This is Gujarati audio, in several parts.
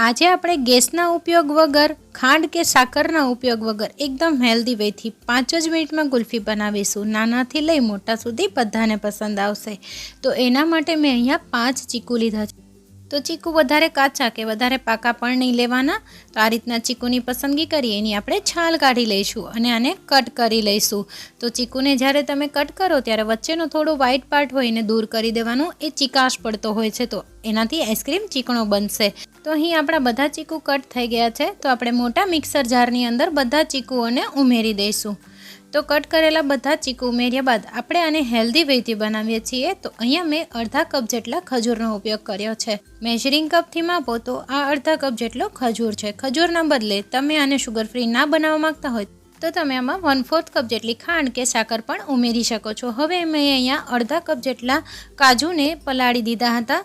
આજે આપણે ગેસના ઉપયોગ વગર, ખાંડ કે સાકરના ઉપયોગ વગર એકદમ હેલ્ધી વેથી પાંચ જ મિનિટમાં ગુલ્ફી બનાવીશું. નાનાથી લઈ મોટા સુધી બધાને પસંદ આવશે. તો એના માટે મેં અહીંયા પાંચ ચીકુ લીધા છે. તો ચીકુ વધારે કાચા કે વધારે પાકા પણ નહીં લેવાના. તો આ રીતના ચીકુની પસંદગી કરી, એની આપણે છાલ કાઢી લઈશું અને આને કટ કરી લઈશું. તો ચીકુને જ્યારે તમે કટ કરો, ત્યારે વચ્ચેનો થોડો વ્હાઇટ પાર્ટ હોય એને દૂર કરી દેવાનું. એ ચીકાશ પડતો હોય છે, તો એનાથી આઈસ્ક્રીમ ચીકણો બનશે. તો અહીં આપણા બધા ચીકુ કટ થઈ ગયા છે. તો આપણે મોટા મિક્સર જારની અંદર બધા ચીકુઓને ઉમેરી દઈશું. તો કટ કરેલા બધા ચીકુ ઉમેર્યા બાદ આપણે આને હેલ્ધી વેથી બનાવીએ છીએ, તો અહીંયા મેં અડધા કપ જેટલા ખજૂરનો ઉપયોગ કર્યો છે. મેઝરિંગ કપથી માપો તો આ અડધા કપ જેટલો ખજૂર છે. ખજૂરના બદલે તમે આને શુગર ફ્રી ના બનાવવા માંગતા હોય, તો તમે આમાં વન ફોર્થ કપ જેટલી ખાંડ કે સાકર પણ ઉમેરી શકો છો. હવે મેં અહીંયા અડધા કપ જેટલા કાજુને પલાળી દીધા હતા.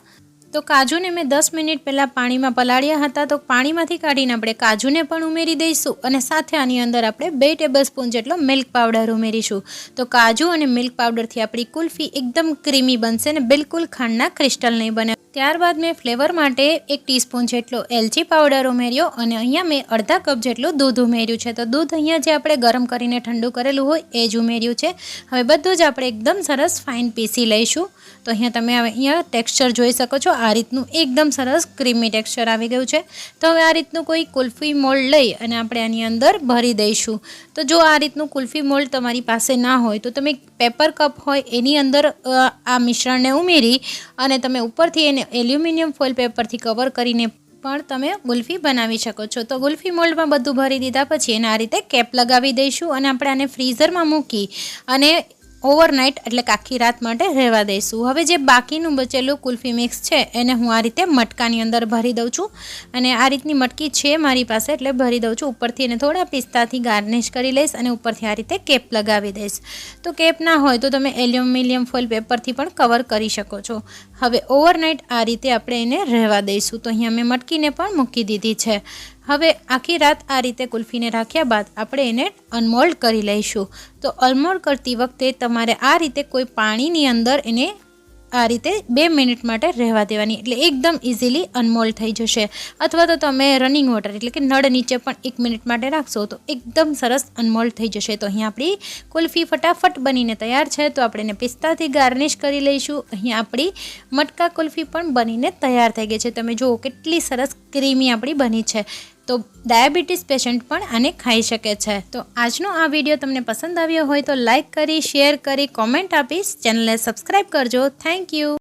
તો કાજુને મેં દસ મિનિટ પહેલાં પાણીમાં પલાળ્યા હતા તો પાણીમાંથી કાઢીને આપણે કાજુને પણ ઉમેરી દઈશું અને સાથે આની અંદર આપણે બે ટેબલ સ્પૂન જેટલો મિલ્ક પાવડર ઉમેરીશું. તો કાજુ અને મિલ્ક પાવડરથી આપણી કુલ્ફી એકદમ ક્રીમી બનશે ને બિલકુલ ખાંડના ક્રિસ્ટલ નહીં બને. ત્યારબાદ મેં ફ્લેવર માટે એક ટીસ્પૂન જેટલો એલચી પાવડર ઉમેર્યો અને અહીંયા મેં અડધા કપ જેટલું દૂધ ઉમેર્યું છે. તો દૂધ અહીંયા જે આપણે ગરમ કરીને ઠંડુ કરેલું હોય એ જ ઉમેર્યું છે. હવે બધું જ આપણે એકદમ સરસ ફાઇન પીસી લઈશું. તો અહીંયા તમે અહીંયા ટેક્સચર જોઈ શકો છો. આ રીતનું એકદમ સરસ ક્રીમી ટેક્સચર આવી ગયું છે. તો હવે આ રીતનું કોઈ કુલ્ફી મોલ્ડ લઈ અને આપણે આની અંદર ભરી દઈશું. તો જો આ રીતનું કુલ્ફી મોલ્ડ તમારી પાસે ના હોય તો તમે પેપર કપ હોય એની અંદર આ મિશ્રણને ઉમેરી અને તમે ઉપરથી એને એલ્યુમિનિયમ ફોઇલ પેપરથી કવર કરીને પણ તમે ગુલ્ફી બનાવી શકો છો. તો ગુલ્ફી મોલ્ડમાં બધું ભરી દીધા પછી એને આ રીતે કેપ લગાવી દઈશું અને આપણે આને ફ્રીઝરમાં મૂકી અને ઓવરનાઇટ એટલે કે આખી રાત માટે રહેવા દઈશું. હવે જે બાકીનું બચેલું કુલ્ફી મિક્સ છે, એને હું આ રીતે મટકાની અંદર ભરી દઉં છું. અને આ રીતની મટકી છે મારી પાસે, એટલે ભરી દઉં છું. ઉપરથી એને થોડા પિસ્તાથી ગાર્નિશ કરી લઈશ અને ઉપરથી આ રીતે કેપ લગાવી દઈશ. તો કેપ ના હોય તો તમે એલ્યુમિનિયમ ફોઇલ પેપરથી પણ કવર કરી શકો છો. હવે ઓવરનાઇટ આ રીતે આપણે એને રહેવા દઈશું. તો અહીંયા મેં મટકીને પણ મૂકી દીધી છે. હવે આખી રાત આ રીતે કુલ્ફીને રાખ્યા બાદ આપણે એને અનમોલ્ડ કરી લઈશું. તો અનમોલ્ડ કરતી વખતે તમારે આ રીતે કોઈ પાણીની અંદર એને આ રીતે બે મિનિટ માટે રહેવા દેવાની. એટલે એકદમ ઇઝીલી અનમોલ્ડ થઈ જશે. અથવા તો તમે રનિંગ વોટર એટલે કે નળ નીચે પણ એક મિનિટ માટે રાખશો તો એકદમ સરસ અનમોલ્ડ થઈ જશે. તો અહીંયા આપણી કુલ્ફી ફટાફટ બનીને તૈયાર છે. તો આપણે એને પિસ્તાથી ગાર્નિશ કરી લઈશું. અહીંયા આપણી મટકા કુલ્ફી પણ બનીને તૈયાર થઈ ગઈ છે. તમે જુઓ કેટલી સરસ ક્રીમી આપણી બની છે. તો ડાયાબિટીસ પેશન્ટ પણ આને ખાઈ શકે છે. તો આજનો આ વીડિયો તમને પસંદ આવ્યો હોય તો લાઇક કરી, શેર કરી, કોમેન્ટ આપીશ. ચેનલને સબસ્ક્રાઈબ કરજો. Thank you.